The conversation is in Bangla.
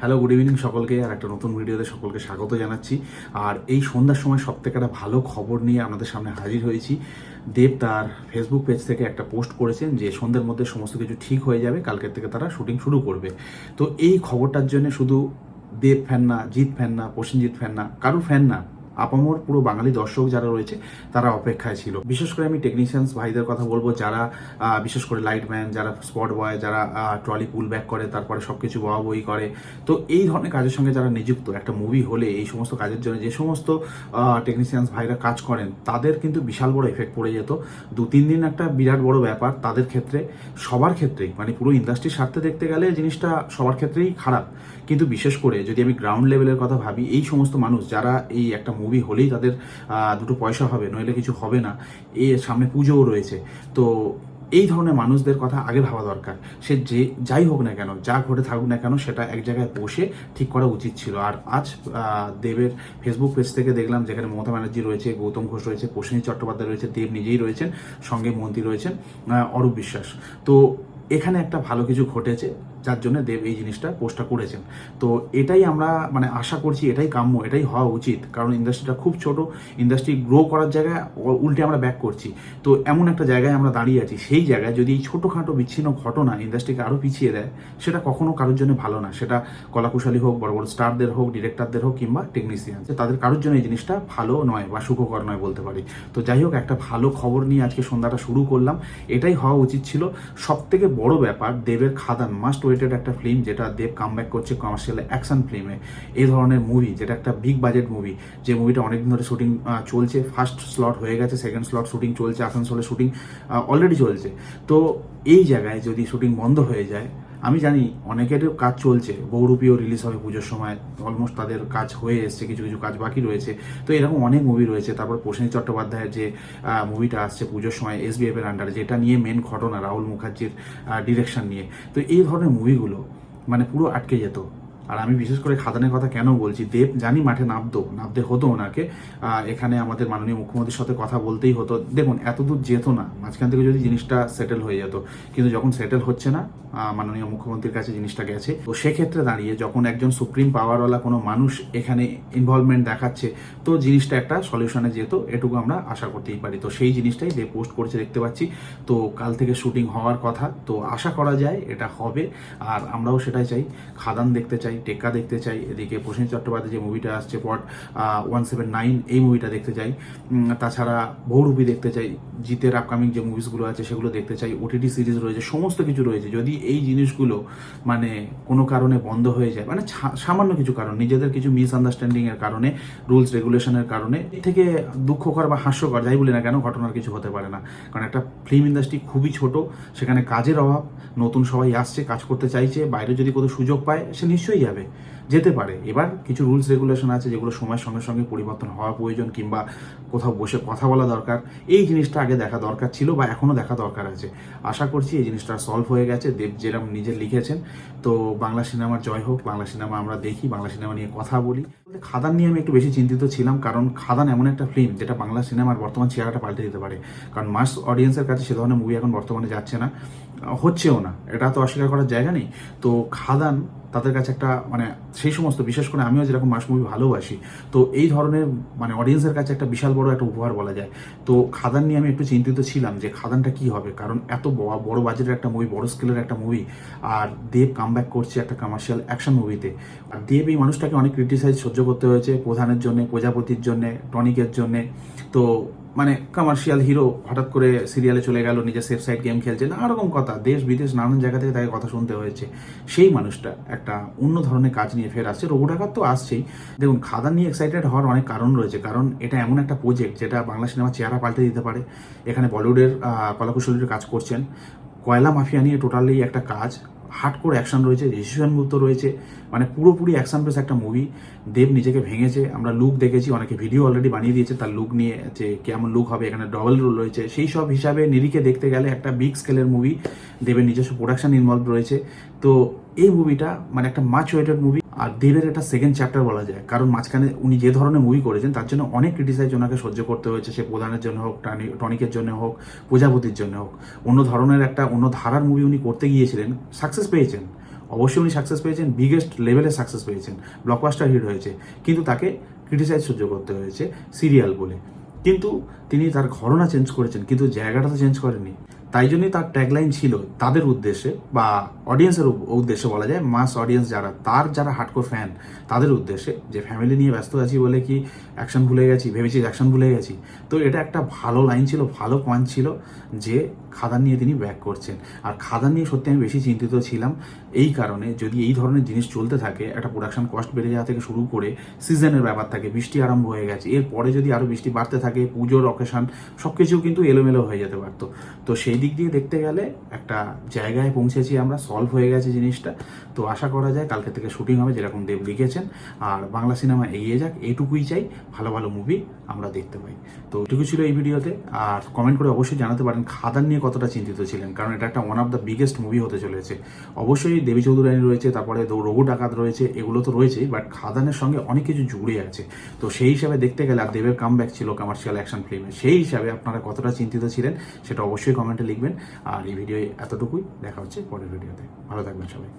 হ্যালো গুড ইভিনিং সকলকে, আর একটা নতুন ভিডিওতে সকলকে স্বাগত জানাচ্ছি। আর এই সন্ধ্যার সময় সব থেকে একটা ভালো খবর নিয়ে আপনাদের সামনে হাজির হয়েছি। দেব তার ফেসবুক পেজ থেকে একটা পোস্ট করেছেন যে সন্ধ্যের মধ্যে সমস্ত কিছু ঠিক হয়ে যাবে, কালকের থেকে তারা শুটিং শুরু করবে। তো এই খবরটার জন্য শুধু দেব ফ্যান না, জিৎ ফ্যান না, প্রসেনজিৎ ফ্যান না, কারুর ফ্যান না আপামর পুরো বাঙালি দর্শক যারা রয়েছে, তারা অপেক্ষায় ছিল। বিশেষ করে আমি টেকনিশিয়ানস ভাইদের কথা বলব, যারা বিশেষ করে লাইটম্যান যারা স্পট বয় যারা ট্রলি পুল ব্যাক করে, তারপরে সব কিছু বয়া বই করে। তো এই ধরনের কাজের সঙ্গে যারা নিযুক্ত, একটা মুভি হলে এই সমস্ত কাজের জন্য যে সমস্ত টেকনিশিয়ানস ভাইরা কাজ করেন, তাদের কিন্তু বিশাল বড় এফেক্ট পড়ে যেত। দু তিন দিন একটা বিরাট বড় ব্যাপার, তাদের ক্ষেত্রে, সবার ক্ষেত্রেই মানে পুরো ইন্ডাস্ট্রির স্বার্থে দেখতে গেলে জিনিসটা সবার ক্ষেত্রেই খারাপ। কিন্তু বিশেষ করে যদি আমি গ্রাউন্ড লেভেলের কথা ভাবি, এই সমস্ত মানুষ যারা এই একটা মুভি হলেই তাদের দুটো পয়সা হবে, নইলে কিছু হবে না। এ সামনে পুজোও রয়েছে। তো এই ধরনের মানুষদের কথা আগে ভাবা দরকার। সে যে যাই হোক না কেন, যা ঘটে থাকুক না কেন, সেটা এক জায়গায় বসে ঠিক করা উচিত ছিল। আর আজ দেবের ফেসবুক পেজ থেকে দেখলাম যেখানে মমতা ব্যানার্জি রয়েছে, গৌতম ঘোষ রয়েছে, প্রসেনজিৎ চট্টোপাধ্যায় রয়েছে, দেব নিজেই রয়েছেন, সঙ্গে মন্ত্রী রয়েছেন অরূপ বিশ্বাস। তো এখানে একটা ভালো কিছু ঘটেছে। যার জন্য দেব এই জিনিসটা পোস্টটা করেছেন। তো এটাই আমরা মানে আশা করছি, এটাই কাম্য, এটাই হওয়া উচিত। কারণ ইন্ডাস্ট্রিটা খুব ছোট, ইন্ডাস্ট্রি গ্রো করার জায়গায় উল্টে আমরা ব্যাক করছি। তো এমন একটা জায়গায় আমরা দাঁড়িয়ে আছি। সেই জায়গায় যদি এই ছোটোখাটো বিচ্ছিন্ন ঘটনা ইন্ডাস্ট্রিকে আরও পিছিয়ে দেয়, সেটা কখনো কারোর জন্য ভালো না। সেটা কলাকুশলী হোক, বড় বড় স্টারদের হোক, ডিরেক্টরদের হোক কিংবা টেকনিশিয়ান তাদের কারোর জন্য এই জিনিসটা ভালো নয় বা সুখকর নয় বলতে পারি। তো যাই হোক, একটা ভালো খবর নিয়ে আজকে সন্ধ্যাটা শুরু করলাম। এটাই হওয়া উচিত ছিল। সব থেকে বড় ব্যাপার, দেবের খাদান মাস্ট ওয়েটেড একটা ফিল্ম যেটা দেব কামব্যাক করছে কমার্শিয়াল অ্যাকশন ফিল্মে এই ধরনের মুভি যেটা একটা বিগ বাজেট মুভি যে মুভিটা অনেকদিন ধরে শুটিং চলছে। ফার্স্ট স্লট হয়ে গেছে সেকেন্ড স্লট শুটিং চলছে আসানসোলে শুটিং অলরেডি চলছে। তো এই জায়গায় যদি শুটিং বন্ধ হয়ে যায় আমি জানি অনেকেরও কাজ চলছে, বহুরূপীও রিলিজ হবে পুজোর সময় অলমোস্ট তাদের কাজ হয়ে এসছে, কিছু কিছু কাজ বাকি রয়েছে। তো এরকম অনেক মুভি রয়েছে, তারপর প্রসেনজিৎ চট্টোপাধ্যায়ের যে মুভিটা আসছে পুজোর সময় এস বি এর আন্ডারে যেটা নিয়ে মেন ঘটনা রাহুল মুখার্জির ডিরেকশন নিয়ে। তো এই ধরনের মুভিগুলো মানে পুরো আটকে যেত। আর আমি বিশেষ করে খাদানের কথা কেন বলছি? দেব, জানি মাঠে নামতো নামতে হতো ওনাকে। এখানে আমাদের মাননীয় মুখ্যমন্ত্রীর সাথে কথা বলতেই হতো। দেখুন, এত দূর যেত না, মাঝখান থেকে যদি জিনিসটা সেটেল হয়ে যেত। কিন্তু যখন সেটেল হচ্ছে না মাননীয় মুখ্যমন্ত্রীর কাছে জিনিসটা গেছে, তো সেক্ষেত্রে দাঁড়িয়ে যখন একজন সুপ্রিম পাওয়ারওয়ালা কোনো মানুষ এখানে ইনভলভমেন্ট দেখাচ্ছে, তো জিনিসটা একটা সলিউশনে যেত, এটুকু আমরা আশা করতেই পারি। তো সেই জিনিসটাই দেব পোস্ট করছে দেখতে পাচ্ছি। তো কাল থেকে শুটিং হওয়ার কথা, তো আশা করা যায় এটা হবে। আর আমরাও সেটাই চাই, খাদান দেখতে চাই। টেক্কা দেখতে চাই। এদিকে প্রসেনজিৎ চট্টোপাধ্যায় যে মুভিটা আসছে পট ওয়ান সেভেন নাইন এই মুভিটা দেখতে চাই। তাছাড়া বহুরূপী দেখতে চাই। জিতের আপকামিং যে মুভিসগুলো আছে, সেগুলো দেখতে চাই। ওটিটি সিরিজ রয়েছে, সমস্ত কিছু রয়েছে। যদি এই জিনিসগুলো মানে কোনো কারণে বন্ধ হয়ে যায় মানে সামান্য কিছু কারণ, নিজেদের কিছু মিসআন্ডারস্ট্যান্ডিং এর কারণে রুলস রেগুলেশনের কারণে থেকে দুঃখকর বা হাস্যকর, যাই বলি না কেন, ঘটনার কিছু হতে পারে না। কারণ একটা ফিল্ম ইন্ডাস্ট্রি খুবই ছোট, সেখানে কাজের অভাব, নতুন সবাই আসছে, কাজ করতে চাইছে, বাইরে যদি কোনো সুযোগ পায়, সে নিশ্চয়ই যাবে, যেতে পারে। এবার কিছু রুলস রেগুলেশন আছে যেগুলো সময়ের সঙ্গে সঙ্গে পরিবর্তন হওয়া প্রয়োজন কিংবা কোথাও বসে কথা বলা দরকার। এই জিনিসটা আগে দেখা দরকার ছিল বা এখনও দেখা দরকার আছে। আশা করছি এই জিনিসটা সলভ হয়ে গেছে। দেব যেরকম নিজে লিখেছেন। তো বাংলা সিনেমার জয় হোক। বাংলা সিনেমা আমরা দেখি, বাংলা সিনেমা নিয়ে কথা বলি। খাদান নিয়ে আমি একটু বেশি চিন্তিত ছিলাম কারণ খাদান এমন একটা ফিল্ম যেটা বাংলা সিনেমার বর্তমান চেহারাটা পাল্টে দিতে পারে। কারণ মাস অডিয়েন্সের কাছে সে ধরনের মুভি এখন বর্তমানে যাচ্ছে না। হচ্ছেও না। এটা তো অস্বীকার করার জায়গা নেই। তো খাদান তাদের কাছে একটা মানে সেই সমস্ত, বিশেষ করে আমিও যেরকম মাস মুভি ভালোবাসি, তো এই ধরনের মানে অডিয়েন্সের কাছে একটা বিশাল বড় একটা উপহার বলা যায়। তো খাদান নিয়ে আমি একটু চিন্তিত ছিলাম যে খাদানটা কি হবে? কারণ এত বড় বাজেটের একটা মুভি বড় স্কেলের একটা মুভি আর দেব কামব্যাক করছে একটা কমার্শিয়াল অ্যাকশন মুভিতে আর দেব এই মানুষটাকে অনেক ক্রিটিসাইজ সহ্য করতে হয়েছে প্রধানের জন্য, প্রজাপতির জন্য, টনিকের জন্য। তো মানে কমার্শিয়াল হিরো হঠাৎ করে সিরিয়ালে চলে গেল, নিজের সেফ সাইড গেম খেলছে, নানা রকম কথা, দেশ বিদেশ, নানান জায়গা থেকে তাকে কথা শুনতে হয়েছে। সেই মানুষটা একটা অন্য ধরনের কাজ নিয়ে ফের আসছে রঘু ঢাকার তো আসছেই। দেখুন, খাদান নিয়ে এক্সাইটেড হওয়ার অনেক কারণ রয়েছে, কারণ এটা এমন একটা প্রজেক্ট যেটা বাংলা সিনেমা চেহারা পাল্টে দিতে পারে। এখানে বলিউডের কলাকুশলীর কাজ করছেন। কয়লা মাফিয়া নিয়ে টোটালি একটা কাজ হার্ডকোর অ্যাকশন রয়েছে মুক্ত রয়েছে মানে পুরোপুরি অ্যাকশন বেস একটা মুভি। দেব নিজেকে ভেঙেছে, আমরা লুক দেখেছি, অনেকে ভিডিও অলরেডি বানিয়ে দিয়েছে তার লুক নিয়ে, যে কেমন লুক হবে, এখানে ডবল রোল রয়েছে। সেই সব হিসাবে নিরিখে দেখতে গেলে একটা বিগ স্কেলের মুভি দেবের নিজস্ব প্রোডাকশন ইনভলভ রয়েছে। তো এই মুভিটা মানে একটা মাছ ওয়েটেড মুভি আর দেবের এটা সেকেন্ড চ্যাপ্টার বলা যায়। কারণ মাঝখানে উনি যে ধরনের মুভি করেছেন, তার জন্য অনেক ক্রিটিসাইজ ওনাকে সহ্য করতে হয়েছে। সে প্রধানের জন্য হোক, টানি- টনিকের জন্য হোক, প্রজাপতির জন্য হোক। অন্য ধরনের একটা, অন্য ধারার মুভি উনি করতে গিয়েছিলেন সাকসেস পেয়েছেন। অবশ্যই উনি সাকসেস পেয়েছেন বিগেস্ট লেভেলে সাকসেস পেয়েছেন। ব্লকবাস্টার হিট হয়েছে। কিন্তু তাকে ক্রিটিসাইজ সহ্য করতে হয়েছে সিরিয়াল বলে। কিন্তু তিনি তার ঘরনা চেঞ্জ করেছেন, কিন্তু জায়গাটা তো চেঞ্জ করেনি তাই জন্যই তার ট্যাগলাইন ছিল তাদের উদ্দেশ্যে বা অডিয়েন্সের উদ্দেশ্যে বলা যায় মাস অডিয়েন্স যারা, তার যারা হার্ডকোর ফ্যান তাদের উদ্দেশ্যে যে ফ্যামিলি নিয়ে ব্যস্ত আছি বলে কি অ্যাকশন ভুলে গেছি, ভেবেছি অ্যাকশন ভুলে গেছি। তো এটা একটা ভালো লাইন ছিল, ভালো পয়েন্ট ছিল যে খাদান নিয়ে তিনি ব্যাক করছেন। আর খাদান নিয়ে সত্যি আমি বেশি চিন্তিত ছিলাম এই কারণে যদি এই ধরনের জিনিস চলতে থাকে, একটা প্রোডাকশন কস্ট বেড়ে যাওয়া থেকে শুরু করে সিজনের ব্যাপার থাকে, বৃষ্টি আরম্ভ হয়ে গেছে, এরপরে যদি আরও বৃষ্টি বাড়তে থাকে, পুজোর অকেশান সব কিছু কিন্তু এলোমেলো হয়ে যেতে পারতো। তো সেই দিক দিয়ে দেখতে গেলে একটা জায়গায় পৌঁছেছি আমরা সলভ হয়ে গেছে জিনিসটা। তো আশা করা যায় কালকে থেকে শুটিং হবে যেরকম দেব লিখেছেন। আর বাংলা সিনেমা এগিয়ে যাক এইটুকুই চাই, ভালো ভালো মুভি আমরা দেখতে পাই। তো এটুকু ছিল এই ভিডিওতে। আর কমেন্ট করে অবশ্যই জানাতে পারেন খাদান নিয়ে কতটা চিন্তিত ছিলেন, কারণ এটা একটা one of the biggest movie হতে চলেছে। অবশ্যই দেবী চৌধুরানী রয়েছে, তারপরে রঘু ডাকাত রয়েছে, এগুলো তো রয়েছেই বাট খাদানের সঙ্গে অনেক কিছু জুড়ে আছে। তো সেই হিসাবে দেখতে গেলে আর দেবের কাম ছিল কমার্শিয়াল অ্যাকশন ফিল্মে সেই হিসাবে আপনারা কতটা চিন্তিত ছিলেন, সেটা অবশ্যই কমেন্টে লিখবেন। আর এই ভিডিও এতটুকুই। দেখা হচ্ছে পরের ভিডিওতে। ভালো থাকবেন সবাই।